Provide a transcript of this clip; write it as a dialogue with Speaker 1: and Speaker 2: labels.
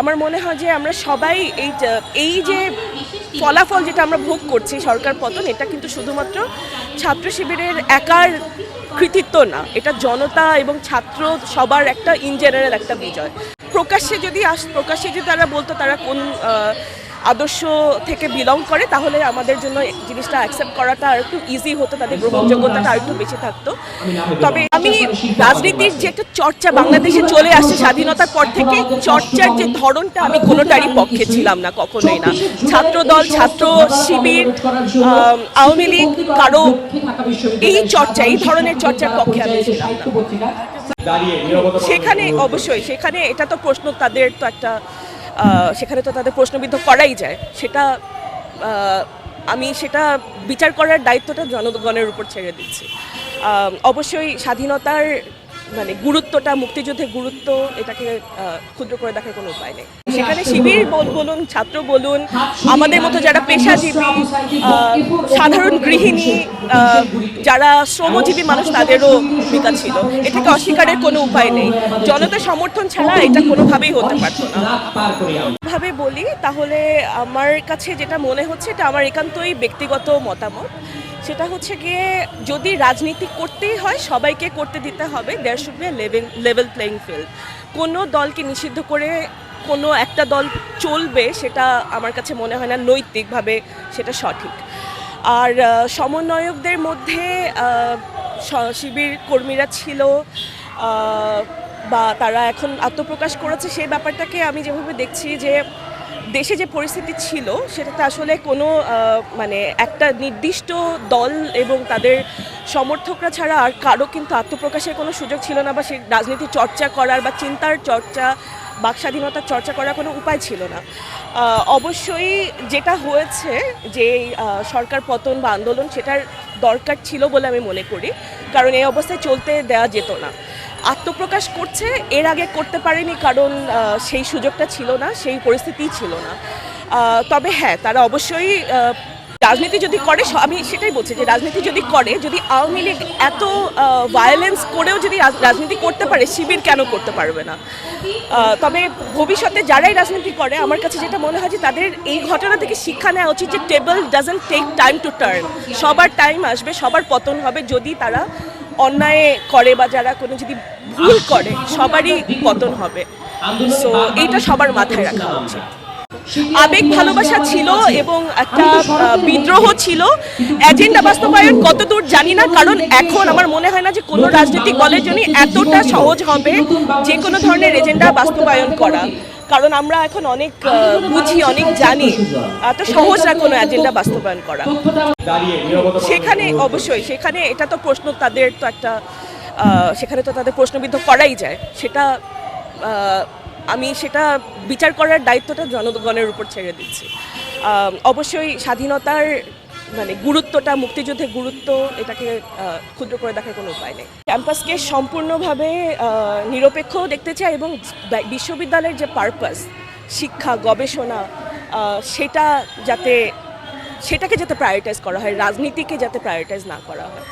Speaker 1: আমার মনে হয় যে আমরা সবাই এই এই যে ফলাফল যেটা আমরা ভোগ করছি সরকার পতন, এটা কিন্তু শুধুমাত্র ছাত্র শিবিরের একার কৃতিত্ব না, এটা জনতা এবং ছাত্র সবার একটা ইন জেনারেল একটা বিজয়। প্রকাশ্যে যদি আস, প্রকাশ্যে যদি তারা বলতো তারা কোন আদর্শ থেকে বিলং করে তাহলে আমাদের জন্য জিনিসটা অ্যাকসেপ্ট করাটা আর একটু ইজি হতো তাদের গ্রহণযোগ্যতাটা আর একটু বেশি থাকতো। তবে আমি রাজনীতির যে একটা চর্চা বাংলাদেশে চলে আসছে স্বাধীনতার পর থেকে চর্চার যে ধরনটা আমি কোনোটারই পক্ষে ছিলাম না কখনোই না। ছাত্র দল ছাত্র শিবির আওয়ামী লীগ কারও এই চর্চা এই ধরনের চর্চার পক্ষে আমি ছিলাম না। সেখানে অবশ্যই সেখানে এটা তো প্রশ্ন তাদের তো একটা সেখানে তো তাদের প্রশ্নবিদ্ধ করাই যায়। সেটা আমি সেটা বিচার করার দায়িত্বটা জনগণের উপর ছেড়ে দিচ্ছি। অবশ্যই স্বাধীনতার মানে গুরুত্বটা মুক্তিযুদ্ধের গুরুত্ব, এটাকে ক্ষুদ্র করে দেখার কোনো উপায় নেই। সেখানে শিবির বল- বলুন, ছাত্র বলুন, আমাদের মতো যারা পেশাজীবী সাধারণ গৃহিণী যারা শ্রমজীবী মানুষ, তাদেরও ভূমিকা ছিল। এটাকে অস্বীকারের কোনো উপায় নেই। জনতা সমর্থন ছাড়া এটা কোনোভাবেই হতে পারতো না। ভাবে বলি, তাহলে আমার কাছে যেটা মনে হচ্ছে, এটা আমার একান্তই ব্যক্তিগত মতামত। সেটা হচ্ছে গিয়ে যদি রাজনীতি করতেই হয়, সবাইকে করতে দিতে হবে there should be level level playing field কোনো দলকে নিষিদ্ধ করে কোনো একটা দল চলবে, সেটা আমার কাছে মনে হয় না নৈতিকভাবে সেটা সঠিক। আর সমন্বয়কদের মধ্যে শিবির কর্মীরা ছিল বা তারা এখন আত্মপ্রকাশ করেছে, সেই ব্যাপারটাকে আমি যেভাবে দেখছি যে দেশে যে পরিস্থিতি ছিল, সেটাতে আসলে কোনো মানে একটা নির্দিষ্ট দল এবং তাদের সমর্থকরা ছাড়া আর কারও কিন্তু আত্মপ্রকাশের কোনো সুযোগ ছিল না বা সে রাজনীতি চর্চা করার বা চিন্তার চর্চা, বাক স্বাধীনতার চর্চা করার কোনো উপায় ছিল না। অবশ্যই যেটা হয়েছে যে সরকার পতন বা আন্দোলন সেটার দরকার ছিল বলে আমি মনে করি। কারণ এই অবস্থায় চলতে দেওয়া যেত না। আত্মপ্রকাশ করছে, এর আগে করতে পারেনি কারণ সেই সুযোগটা ছিল না, সেই পরিস্থিতিই ছিল না। তবে হ্যাঁ তারা অবশ্যই রাজনীতি যদি করে আমি সেটাই বলছি যে রাজনীতি যদি করে, যদি আওয়ামী লীগ এত ভায়োলেন্স করেও যদি রাজ- রাজনীতি করতে পারে, শিবির কেন করতে পারবে না? তবে ভবিষ্যতে যারাই রাজনীতি করে, আমার কাছে যেটা মনে হয় যে তাদের এই ঘটনা থেকে শিক্ষা নেওয়া উচিত যে table doesn't take time to turn সবার টাইম আসবে, সবার পতন হবে যদি তারা অন্যায় করে বা যারা কোনো যদি ভুল করে, সবারই পতন হবে। সো এইটা সবার মাথায় রাখা উচিত। আবেগ ভালোবাসা ছিল এবং একটা বিদ্রোহ ছিল। এজেন্ডা বাস্তবায়ন কতদূর জানি না, কারণ এখন আমার মনে হয় না যে কোনো রাজনৈতিক দলের জন্য এতটা সহজ হবে যে কোনো ধরনের এজেন্ডা বাস্তবায়ন করা। কারণ আমরা এখন অনেক বুঝি অনেক জানি। এত সহজ না কোনো এজেন্ডা বাস্তবায়ন করা। সেখানে অবশ্যই সেখানে এটা তো প্রশ্ন তাদের তো একটা সেখানে তো তাদের প্রশ্নবিদ্ধ করাই যায়। সেটা আমি সেটা বিচার করার দায়িত্বটা জনগণের উপর ছেড়ে দিচ্ছি। অবশ্যই স্বাধীনতার মানে গুরুত্বটা, মুক্তিযুদ্ধের গুরুত্ব এটাকে ক্ষুদ্র করে দেখার কোনো উপায় নেই। ক্যাম্পাসকে সম্পূর্ণভাবে নিরপেক্ষ দেখতে চাই এবং বিশ্ববিদ্যালয়ের যে পারপাস শিক্ষা, গবেষণা সেটা যাতে, সেটাকে যাতে প্রায়োরিটাইজ করা হয়, রাজনীতিকে যাতে প্রায়োরিটাইজ না করা হয়।